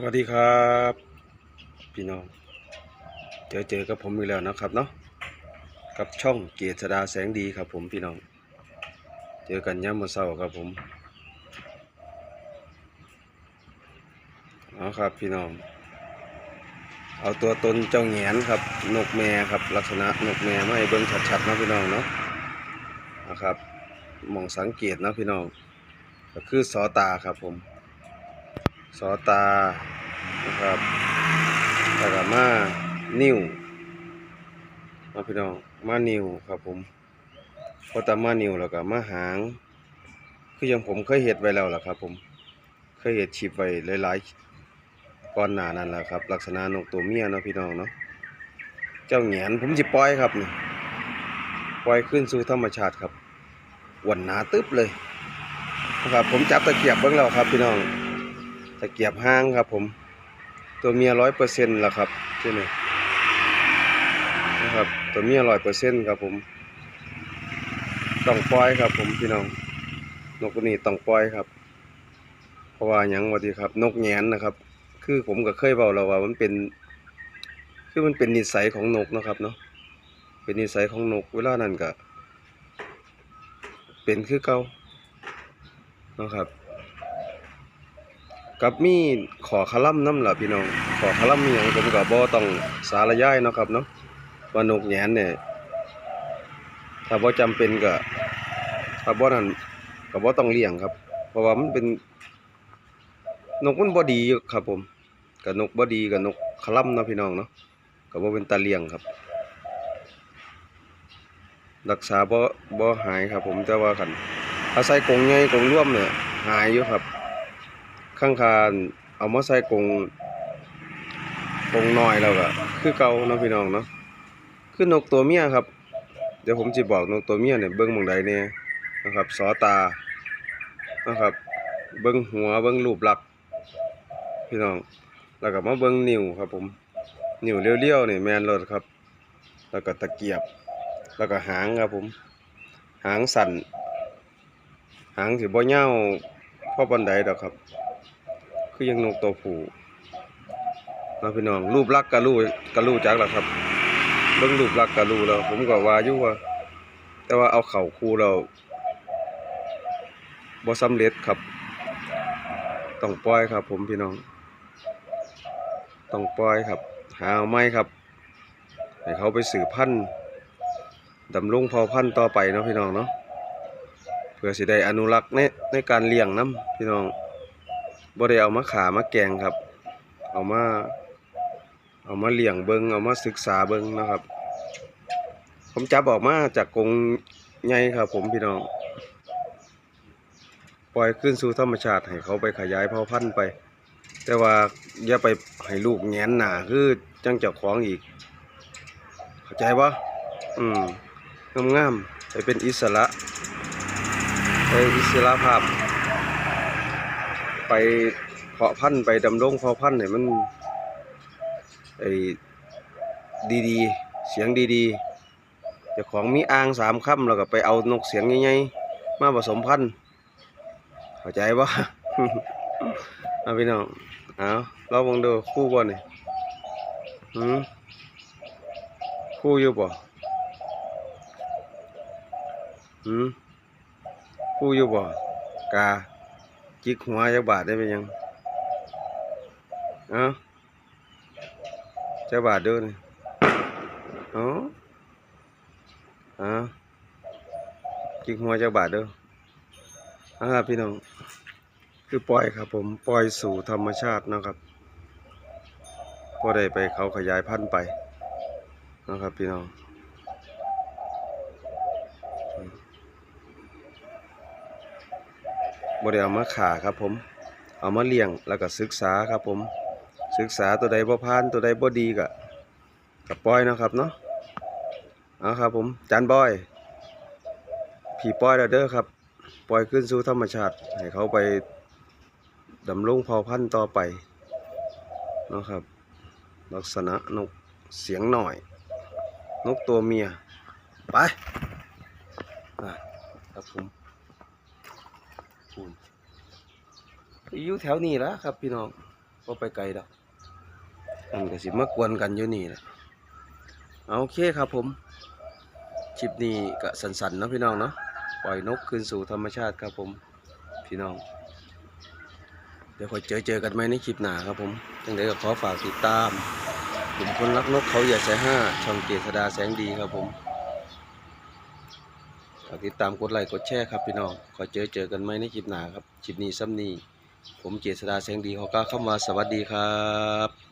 สวัสดีครับ พี่น้อง เจอเจอกับผมอีกแล้วนะครับเนาะกับช่องเกียรติดาแสงดีครับผมพี่น้อง เจอกันย่ำมาเศร้าครับผมเอาครับพี่น้อง เอาตัวตนเจ้าแหงนครับนกแม่ครับลักษณะนกแม่ไมาให้เบิ่งชัดๆนะพี่น้องเนาะนะครับมองสังเกตนะพี่น้อง ก็คือสอตาครับผม สอตานะครับแล้วก็มานิ้วมาพี่น้องมานิ้วครับผมพอตามมานิ้วแล้วก็มาหาง คืออย่างผมเคยเห็ดไว้แล้วล่ะครับ ผมเคยเห็ดชิปไว้หลายๆก้อนหนานั่นแหละครับ ลักษณะนกตัวเมียเนาะพี่น้องเนาะเจ้าแหงนผมสิปล่อยครับนี่ปล่อยขึ้นสู่ธรรมชาติครับวันหนาตึ๊บเลยนะครับผมจับตะเกียบเบิ้องแล้วครับพี่น้อง ตะเกียบห้างครับผม ตัวเมียร้อยเปอร์เซ็นต์ละครับที่นี่นะครับตัวเมียร้อยเปอร์เซ็นต์ครับผมต้องปล่อยครับ ผมพี่น้องนกตัวนี้ต้องปล่อยครับ เพราะว่าหยังว่าดีครับ นกแงนนะครับ คือผมก็เคยเบาแล้วว่ามันเป็น คือมันเป็นนิสัยของนกนะครับเนาะเป็นนิสัยของนก เวลานั้นก็เป็นคือเก่านะครับ กับมีขอคาล่ำน้ำล่ะพี่น้อง ขอคาล่ำมีหยังผมก็บ่ต้องสารย้ายเนาะครับเนาะว่านกแหนเนี่ยถ้าบ่จำเป็นก็ถ้าบ่นั่นก็บ่ต้องเลี้ยงครับ เพราะว่ามันเป็น นกมันบ่ดีครับ ผมกับนกบ่ดีกับนกคาล่ำเนาะพี่น้องเนาะก็บ่เป็นตาเลี้ยงครับ รักษาบ่บ่หายครับ ผมแต่ว่าคันถ้าใส่กรงใหญ่กรงร่วมเนี่ยหายอยู่ครับ ข้างคานเอามาใส่กงกงน้อยแล้วก็คือเก่าเนาะพี่น้องเนาะคือนกตัวเมียครับ เดี๋ยวผมจะบอกนกตัวเมียเนี่ยเบิ้งมองใดเนี่ยนะครับสอตานะครับ เบิ้งหัวเบิ้งรูปลักษณ์พี่น้องแล้วก็มาเบิ้งนิ้วครับผมนิ้วเลี้ยวๆนี่แมนรถครับ แล้วก็ตะเกียบ แล้วก็หางครับผม หางสั่น หางสิบ่ยาวพอปานใดดอกครับ คือยังนกตัวผู้นะพี่น้องรูปลักษ์ก็รู้ก็รู้จักแล้วครับเบิ่องรูปลักษ์ก็รู้แล้วผมก็ว่าอยู่ว่า แต่ว่าเอาเข่าคู่แล้วบ่สำเร็จครับ ต้องปล่อยครับ ผมพี่น้อง ต้องปล่อยครับ หาเอาไม้ครับ ให้เขาไปสืบพันธุ์ดำรงเผ่าพันธุ์ต่อไปเนาะพี่น้องเนาะเพื่อสิได้อนุรักษ์ในในการเลี้ยงน้ำพี่น้อง บ่ได้เอามาขามาแกงครับ เอามา เอามาเลี้ยงเบิงเอามาศึกษาเบิงนะครับ ผมจับออกมาจากกรงใหญ่ครับ ผมพี่น้อง ปล่อยขึ้นสู่ธรรมชาติให้เขาไปขยายเผ่าพันธุ์ไป แต่ว่าอย่าไปให้ลูกแงนหนาคือจังเจ้าของอีก เข้าใจปะอืมงามๆไปเป็นอิสระ ไปอิสระภาพ ไปเพาะพันธุ์ไปดำรงเพาะพันธุ์ให้มันไอ้ดีๆ เสียงดีๆเจ้าของมีอ่างสามคำแล้วก็ไปเอานกเสียงใหญ่ๆมาผสมพันธุ์เข้าใจปะเอาพี่น้องเอาเรามองดูคู่บ่นี่หืมคู่อยู่บ่หืมคู่อยู่บ่กา จิกหัวจักบาทได้ไหมยังเอ้าจักบาทเดูนี่เอ้าเอ้าจิกหัวจักบาทเดูอ่าครับพี่น้อง คือปล่อยครับผมปล่อยสู่ธรรมชาตินะครับพอได้ไปเขาขยายพันธุ์ไปนะครับพี่น้อง บ่ได้เอามาขาครับผม เอามาเลี้ยงแล้วก็ศึกษาครับผม ศึกษาตัวใดบ่ผ่านตัวใดบ่ดีก็ก็ปอยนะครับเนาะเอาครับผมจานบอย ผีปอยแล้วเด้อครับ ปล่อยขึ้นสู่ธรรมชาติ ให้เขาไปดำรงเผ่าพันธุ์ต่อไปนะครับ ลักษณะนกเสียงหน่อย นกตัวเมีย ไปอะครับผม ปูนอยู่แถวนี้แล้วครับ พี่น้องก็ไปไกลดอกมันก็สิมากวนกันอยู่นี่แหละเอาโอเคครับผมคลิปนี้ก็สันๆเนาะพี่น้องเนาะปล่อยนกคืนสู่ธรรมชาติครับผมพี่น้อง เดี๋ยวคอยเจอเจอกันไหมในคลิปหน้าครับผมจังไดก็ขอฝากติดตามกลุ่มคนรักนกเขาใหญ่สายห้าช่องเกษดาแสงดีครับผม ฝากติดตามกดไลค์กดแชร์ครับพี่น้องขอเจอเจอกันไหมในคลิปหน้าครับคลิปนี้ซ้ำนี้ผมเจษดาแสงดีขอกล่าวคำว่าสวัสดีครับ